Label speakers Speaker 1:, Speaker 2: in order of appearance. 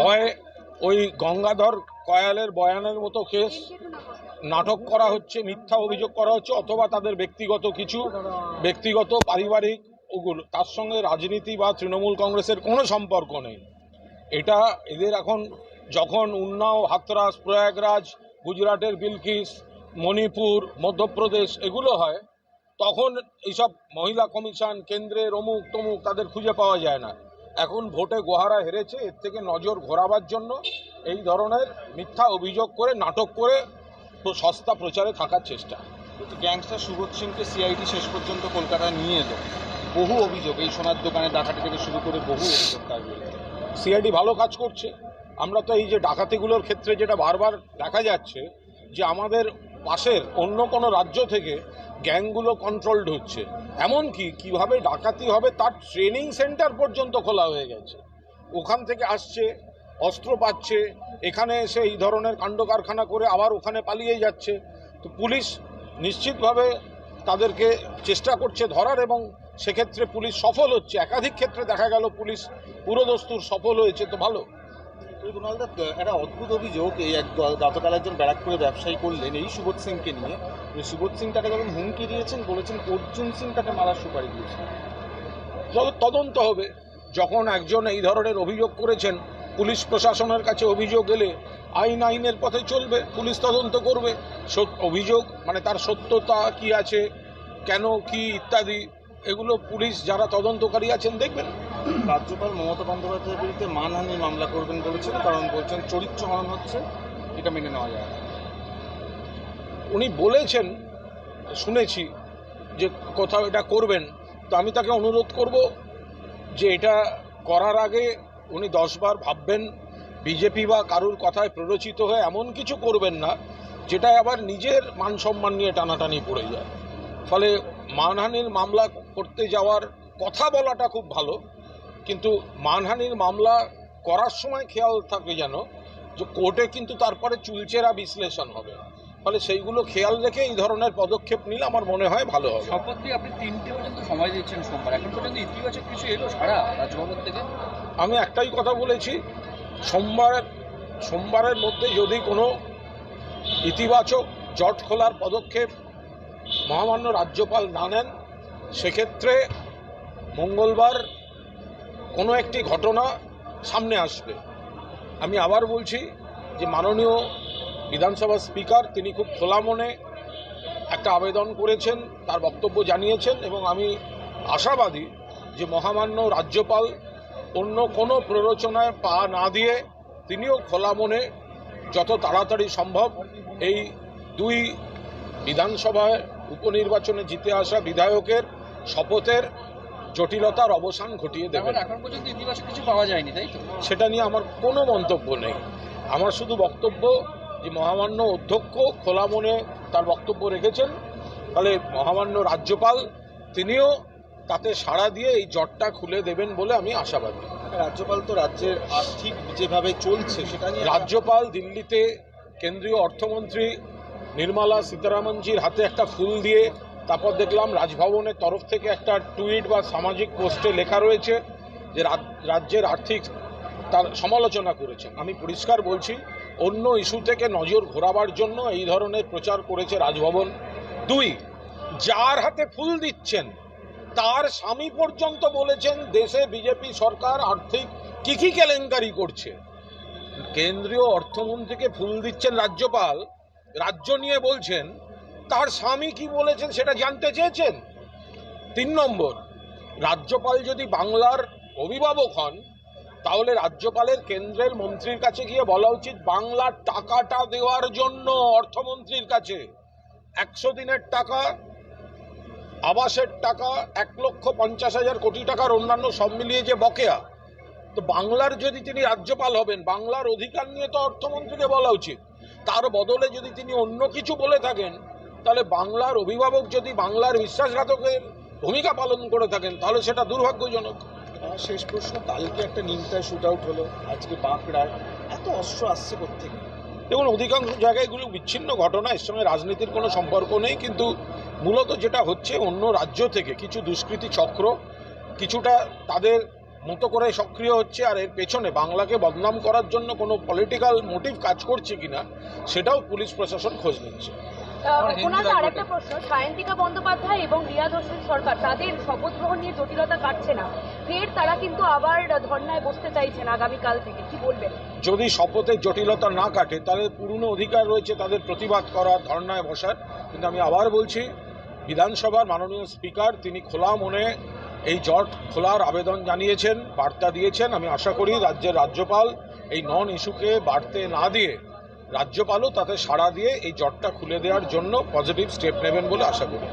Speaker 1: হয় ওই গঙ্গাধর কয়ালের বয়ানের মতো কেস নাটক করা হচ্ছে মিথ্যা অভিযোগ করা হচ্ছে অথবা তাদের ব্যক্তিগত কিছু ব্যক্তিগত পারিবারিক ওগুলো তার সঙ্গে রাজনীতি বা তৃণমূল কংগ্রেসের কোনো সম্পর্ক নেই এটা এদের এখন যখন উন্নাও হাতরাস প্রয়াগরাজ গুজরাটের বিলকিস মণিপুর মধ্যপ্রদেশ এগুলো হয় তখন এইসব মহিলা কমিশন কেন্দ্রের অমুক তমুক তাদের খুঁজে পাওয়া যায় না এখন ভোটে গোহারা হেরেছে এর থেকে নজর ঘোরাবার জন্য এই ধরনের মিথ্যা অভিযোগ করে নাটক করে সস্তা প্রচারে থাকার চেষ্টা গ্যাংস্টার সুবোধ সিংকে সিআইডি শেষ পর্যন্ত কলকাতায় নিয়ে এলো বহু অভিযোগ এই সোনার দোকানে ডাকাতি থেকে শুরু করে বহু অভিযোগ তার সিআইডি ভালো কাজ করছে আমরা তো এই যে ডাকাতিগুলোর ক্ষেত্রে যেটা বারবার দেখা যাচ্ছে যে আমাদের পাশের অন্য কোনো রাজ্য থেকে গ্যাংগুলো কন্ট্রোলড হচ্ছে এমনকি কিভাবে ডাকাতি হবে তার ট্রেনিং সেন্টার পর্যন্ত খোলা হয়ে গেছে ওখান থেকে আসছে অস্ত্র পাচ্ছে এখানে এসে এই ধরনের কাণ্ড কারখানা করে আবার ওখানে পালিয়ে যাচ্ছে তো পুলিশ নিশ্চিতভাবে তাদেরকে চেষ্টা করছে ধরার এবং সেক্ষেত্রে পুলিশ সফল হচ্ছে একাধিক ক্ষেত্রে দেখা গেল পুলিশ পুরোদস্তুর সফল হয়েছে তো ভালো একটা অদ্ভুত অভিযোগ এই এক গতকাল একজন ব্যারাকপুরে ব্যবসায়ী করলেন এই সুবোধ সিংকে নিয়ে সুবোধ সিং তাকে যখন হুমকি দিয়েছেন বলেছেন অর্জুন সিং তাকে মারার সুপারি দিয়েছেন তবে তদন্ত হবে যখন একজন এই ধরনের অভিযোগ করেছেন পুলিশ প্রশাসনের কাছে অভিযোগ এলে আইন আইনের পথে চলবে পুলিশ তদন্ত করবে অভিযোগ মানে তার সত্যতা কি আছে কেন কি ইত্যাদি এগুলো পুলিশ যারা তদন্তকারী আছেন দেখবেন রাজ্যপাল মমতা বন্দ্যোপাধ্যায়ের বিরুদ্ধে মানহানির মামলা করবেন বলেছেন কারণ বলছেন চরিত্র হরণ হচ্ছে এটা মেনে নেওয়া যায় উনি বলেছেন শুনেছি যে কোথাও এটা করবেন তো আমি তাকে অনুরোধ করব যে এটা করার আগে উনি দশবার ভাববেন বিজেপি বা কারুর কথায় প্ররোচিত হয়ে এমন কিছু করবেন না যেটা আবার নিজের মান সম্মান নিয়ে টানাটানি পড়ে যায় ফলে মানহানির মামলা করতে যাওয়ার কথা বলাটা খুব ভালো কিন্তু মানহানির মামলা করার সময় খেয়াল থাকে যেন যে কোর্টে কিন্তু তারপরে চুলচেরা বিশ্লেষণ হবে ফলে সেইগুলো খেয়াল রেখে এই ধরনের পদক্ষেপ নিলে আমার মনে হয় ভালো হবে সম্পত্তি আপনি তিনটে পর্যন্ত সময় দিয়েছেন সোমবার এখন পর্যন্ত ইতিবাচক কিছু এলো সারা রাজভবন থেকে আমি একটাই কথা বলেছি সোমবার সোমবারের মধ্যে যদি কোনো ইতিবাচক জট খোলার পদক্ষেপ মহামান্য রাজ্যপাল না নেন সেক্ষেত্রে মঙ্গলবার কোনো একটি ঘটনা সামনে আসবে আমি আবার বলছি যে মাননীয় বিধানসভা স্পিকার তিনি খুব খোলা মনে একটা আবেদন করেছেন তার বক্তব্য জানিয়েছেন এবং আমি আশাবাদী যে মহামান্য রাজ্যপাল অন্য কোনো প্ররোচনায় পা না দিয়ে তিনিও খোলা মনে যত তাড়াতাড়ি সম্ভব এই দুই বিধানসভায় উপনির্বাচনে জিতে আসা বিধায়কের শপথের জটিলতার অবসান ঘটিয়ে দেবেন এখন পর্যন্ত ইতিবাচক কিছু পাওয়া যায়নি তাই তো সেটা নিয়ে আমার কোনো মন্তব্য নেই আমার শুধু বক্তব্য যে মহামান্য অধ্যক্ষ খোলা মনে তার বক্তব্য রেখেছেন ফলে মহামান্য রাজ্যপাল তিনিও তাতে সাড়া দিয়ে এই জটটা খুলে দেবেন বলে আমি আশাবাদী রাজ্যপাল তো রাজ্যের আর্থিক যেভাবে চলছে সেটা নিয়ে রাজ্যপাল দিল্লিতে কেন্দ্রীয় অর্থমন্ত্রী নির্মলা সীতারামনজির হাতে একটা ফুল দিয়ে তারপর দেখলাম রাজভবনের তরফ থেকে একটা টুইট বা সামাজিক পোস্টে লেখা রয়েছে যে রাজ্যের আর্থিক তার সমালোচনা করেছেন আমি পরিষ্কার বলছি অন্য ইস্যু থেকে নজর ঘোরাবার জন্য এই ধরনের প্রচার করেছে রাজভবন দুই যার হাতে ফুল দিচ্ছেন তার স্বামী পর্যন্ত বলেছেন দেশে বিজেপি সরকার আর্থিক কী কী কেলেঙ্কারি করছে কেন্দ্রীয় অর্থমন্ত্রীকে ফুল দিচ্ছেন রাজ্যপাল রাজ্য নিয়ে বলছেন তার স্বামী কি বলেছেন সেটা জানতে চেয়েছেন তিন নম্বর রাজ্যপাল যদি বাংলার অভিভাবক হন তাহলে রাজ্যপালের কেন্দ্রের মন্ত্রীর কাছে গিয়ে বলা উচিত বাংলার টাকাটা দেওয়ার জন্য অর্থমন্ত্রীর কাছে একশো দিনের টাকা আবাসের টাকা এক লক্ষ পঞ্চাশ হাজার কোটি টাকার অন্যান্য সব মিলিয়ে যে বকেয়া তো বাংলার যদি তিনি রাজ্যপাল হবেন বাংলার অধিকার নিয়ে তো অর্থমন্ত্রীকে বলা উচিত তার বদলে যদি তিনি অন্য কিছু বলে থাকেন তাহলে বাংলার অভিভাবক যদি বাংলার বিশ্বাসঘাতকের ভূমিকা পালন করে থাকেন তাহলে সেটা দুর্ভাগ্যজনক শেষ প্রশ্ন কালকে একটা নিমতায় শুট আউট হলো আজকে বাঁকড়ায় এত অস্ত্র আসছে কোথেকে দেখুন অধিকাংশ জায়গায় এগুলো বিচ্ছিন্ন ঘটনা এর সঙ্গে রাজনীতির কোনো সম্পর্ক নেই কিন্তু মূলত যেটা হচ্ছে অন্য রাজ্য থেকে কিছু দুষ্কৃতি চক্র কিছুটা তাদের মতো করে সক্রিয় হচ্ছে আর এর পেছনে বাংলাকে বদনাম করার জন্য কোনো পলিটিক্যাল মোটিভ কাজ করছে কিনা সেটাও পুলিশ প্রশাসন খোঁজ নিচ্ছে কুণালদা আরেকটা প্রশ্ন সায়ন্তিকা বন্দ্যোপাধ্যায় এবং রিয়াদ হোসেন সরকার তাদের শপথ গ্রহণ নিয়ে জটিলতা কাটছে না ফের তারা কিন্তু আবার ধর্নায় বসতে চাইছেন আগামীকাল থেকে কি বলবেন যদি শপথের জটিলতা না কাটে তাদের পুরনো অধিকার রয়েছে তাদের প্রতিবাদ করার ধর্নায় বসার কিন্তু আমি আবার বলছি বিধানসভার মাননীয় স্পিকার তিনি খোলা মনে এই জট খোলার আবেদন জানিয়েছেন বার্তা দিয়েছেন আমি আশা করি রাজ্যের রাজ্যপাল এই নন ইস্যুকে বাড়তে না দিয়ে রাজ্যপালও তাতে সাড়া দিয়ে এই জটটা খুলে দেওয়ার জন্য পজিটিভ স্টেপ নেবেন বলে আশা করি